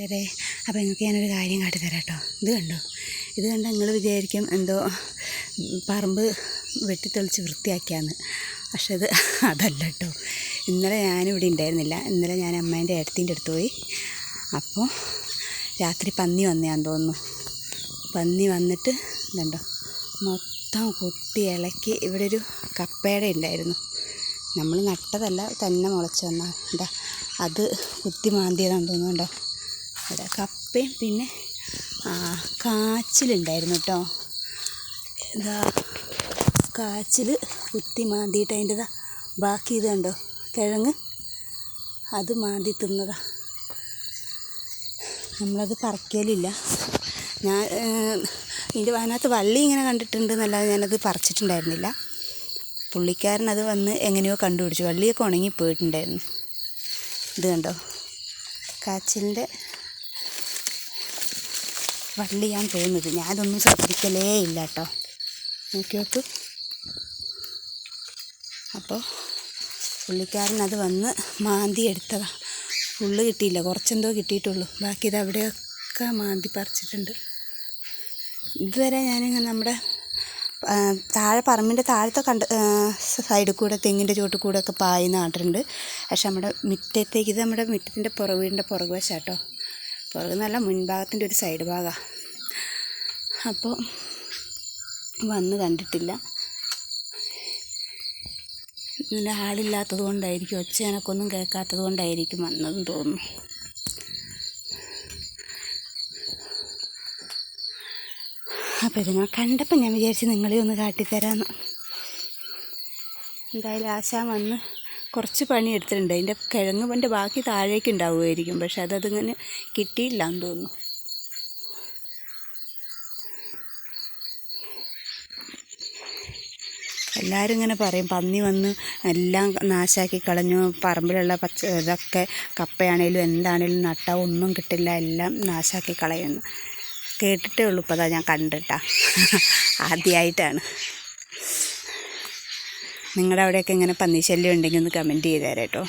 കൂട്ടുകാരെ അപ്പോൾ നിങ്ങൾക്ക് ഞാനൊരു കാര്യം കാട്ടിത്തരാം കേട്ടോ ഇത് കണ്ടോ? ഇത് കണ്ട നിങ്ങൾ വിചാരിക്കും എന്തോ പറമ്പ് വെട്ടിത്തെളിച്ച് വൃത്തിയാക്കിയാന്ന്. പക്ഷെ അത് അതല്ല കേട്ടോ. ഇന്നലെ ഞാനിവിടെ ഉണ്ടായിരുന്നില്ല. ഇന്നലെ ഞാൻ അമ്മേന്റെ ഏട്ടത്തിന്റെ അടുത്ത് പോയി. അപ്പോൾ രാത്രി പന്നി വന്നയാന്ന് തോന്നുന്നു. പന്നി വന്നിട്ട് ഇതുണ്ടോ മൊത്തം കുത്തി ഇളക്കി. ഇവിടെ ഒരു കപ്പയുടെ ഉണ്ടായിരുന്നു. നമ്മൾ നട്ടതല്ല തന്നെ മുളച്ച് വന്ന. എന്താ അത് കുത്തി മാന്തിയതാണെന്ന് തോന്നുന്നുണ്ടോ ഇവിടെ കപ്പയും പിന്നെ കാച്ചിലുണ്ടായിരുന്നു കേട്ടോ എന്താ കാച്ചിൽ കുത്തി മാന്തിയിട്ട് അതിന്റെ ഇതാ ബാക്കി ഇത് കണ്ടോ? കിഴങ്ങ് അത് മാന്തി തിന്നതാ. നമ്മളത് പറിക്കലില്ല. ഞാൻ ഇതിന്റെ അതിനകത്ത് വള്ളി ഇങ്ങനെ കണ്ടിട്ടുണ്ട് എന്നല്ലാതെ ഞാനത് പറിച്ചിട്ടുണ്ടായിരുന്നില്ല. പുള്ളിക്കാരൻ അത് വന്ന് എങ്ങനെയോ കണ്ടുപിടിച്ചു. വള്ളിയൊക്കെ ഉണങ്ങി പോയിട്ടുണ്ടായിരുന്നു ഇത് കണ്ടോ? കാച്ചിലിന്റെ വള്ളിയാൻ തോന്നുന്നത് ഞാനതൊന്നും ശ്രദ്ധിക്കലേ ഇല്ല കേട്ടോ നോക്കി നോക്ക്. അപ്പോൾ പുള്ളിക്കാരൻ അത് വന്ന് മാന്തി എടുത്തതാണ് ഫുള്ള് കിട്ടിയില്ല. കുറച്ചെന്തോ കിട്ടിയിട്ടുള്ളൂ. ബാക്കി ഇത് അവിടെയൊക്കെ മാന്തി പറിച്ചിട്ടുണ്ട്. ഇതുവരെ ഞാനിങ്ങനെ നമ്മുടെ താഴെ പറമ്പിന്റെ താഴത്തെ കണ്ട് സൈഡിൽ കൂടെ തെങ്ങിന്റെ ചുവട്ടിൽ കൂടെ ഒക്കെ പായി നട്ടിട്ടുണ്ട് പക്ഷെ നമ്മുടെ മുറ്റത്തേക്ക് ഇത് നമ്മുടെ മുറ്റത്തിന്റെ പുറ വീടിന്റെ പുറകു നല്ല മുൻഭാഗത്തിന്റെ ഒരു സൈഡ് ഭാഗമാണ് അപ്പോൾ വന്ന് കണ്ടിട്ടില്ല. ഇന്നലെ ആളില്ലാത്തത് കൊണ്ടായിരിക്കും ഒച്ച എനക്കൊന്നും കേൾക്കാത്തത് കൊണ്ടായിരിക്കും വന്നതെന്ന് തോന്നുന്നു. അപ്പോൾ ഇതിനെ കണ്ടപ്പോൾ ഞാൻ വിചാരിച്ച് നിങ്ങളെ ഒന്ന് കാട്ടിത്തരാമെന്ന്. എന്തായാലും ആശാൻ വന്ന് കുറച്ച് പണി എടുത്തിട്ടുണ്ട് അതിന്റെ കിഴങ്ങ് പണ്ട് ബാക്കി താഴേക്ക് ഉണ്ടാവുമായിരിക്കും. പക്ഷെ അതതിങ്ങനെ കിട്ടിയില്ല എന്ന് തോന്നുന്നു. എല്ലാവരും ഇങ്ങനെ പറയും പന്നി വന്ന് എല്ലാം നാശാക്കി കളഞ്ഞു. പറമ്പിലുള്ള പച്ച ഇതൊക്കെ കപ്പയാണേലും എന്താണേലും നട്ടാൽ ഒന്നും കിട്ടില്ല. എല്ലാം നാശാക്കി കളയുന്നു. കേട്ടിട്ടേ ഉള്ളൂ ഇപ്പോൾ ഞാൻ കണ്ടിട്ടാ. ആദ്യമായിട്ടാണ് നിങ്ങളുടെ അവിടെയൊക്കെ ഇങ്ങനെ പന്നി ശല്യം ഉണ്ടെങ്കിൽ ഒന്ന് കമന്റ് ചെയ്തേരെ കേട്ടോ.